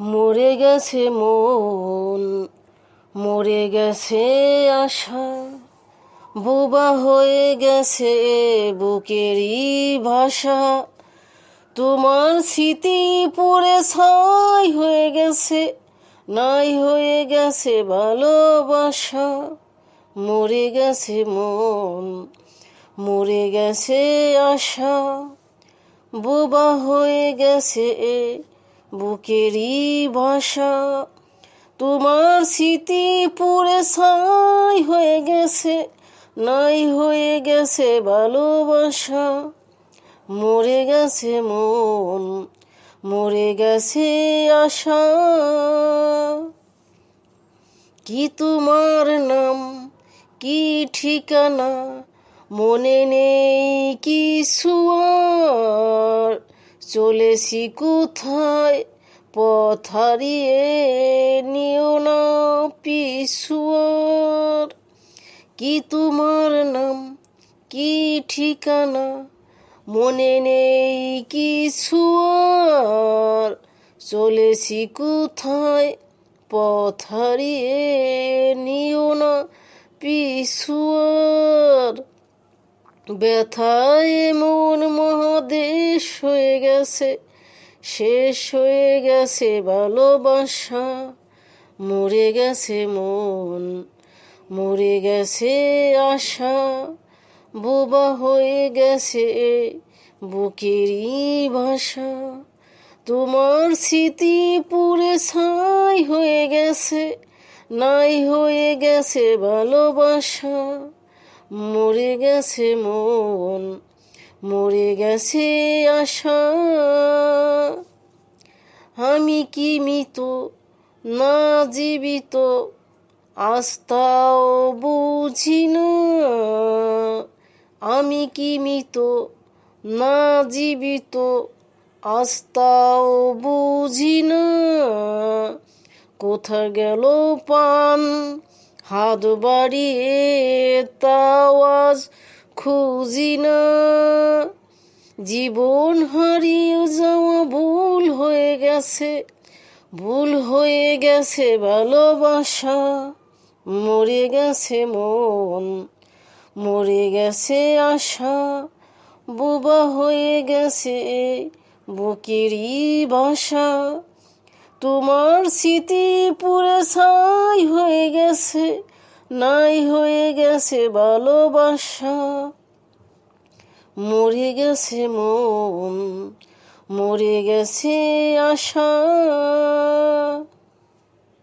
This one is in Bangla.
মরে গেছে মন, মরে গেছে আশা। বোবা হয়ে গেছে বুকেরই ভাষা। তোমার স্মৃতি পড়ে ছাই হয়ে গেছে, নাই হয়ে গেছে ভালোবাসা। মরে গেছে মন, মরে গেছে আশা। বোবা হয়ে গেছে বুকেরই ভাষা তোমার স্মৃতি পুরে ছাই হয়ে গেছে, নাই হয়ে গেছে ভালোবাসা। মরে গেছে মন, মরে গেছে আশা। কি তোমার নাম, কি ঠিকানা, মনে নেই কিছু চলেছি কোথায়? পথ হারিয়ে নিও না পিছুয়ার। কি তোমার নাম? কি ঠিকানা? মনে নেই কিছু আর। চলেছি কোথায়? পথ হারিয়ে নিও না পিছুয়ার। ব্যথায় মন গেছে, শেষ হয়ে গেছে ভালোবাসা। মরে গেছে মন, মরে গেছে আশা। বোবা হয়ে গেছে বুকেরই ভাষা। তোমার স্মৃতি পুরে ছাই হয়ে গেছে, নাই হয়ে গেছে ভালোবাসা। মরে গেছে মন মরে গেছে আশা। আমি কি মৃত? না জীবিত। আস্তাও বুঝি না। আমি কি মৃত? না জীবিত। আস্তাও বুঝি না। কোথা গেল পান হাত বাড়িয়ে তাওয়াজ খুঁজি না জীবন হারিয়ে যাওয়া ভুল হয়ে গেছে, ভুল হয়ে গেছে ভালোবাসা। মরে গেছে মন, মরে গেছে আশা। বোবা হয়ে গেছে বুকেরই বাসা। তোমার স্মৃতি পুরে ছাই হয়ে গেছে নাই হয়ে গেছে ভালোবাসা। মরে গেছে মন মরে গেছে আশা।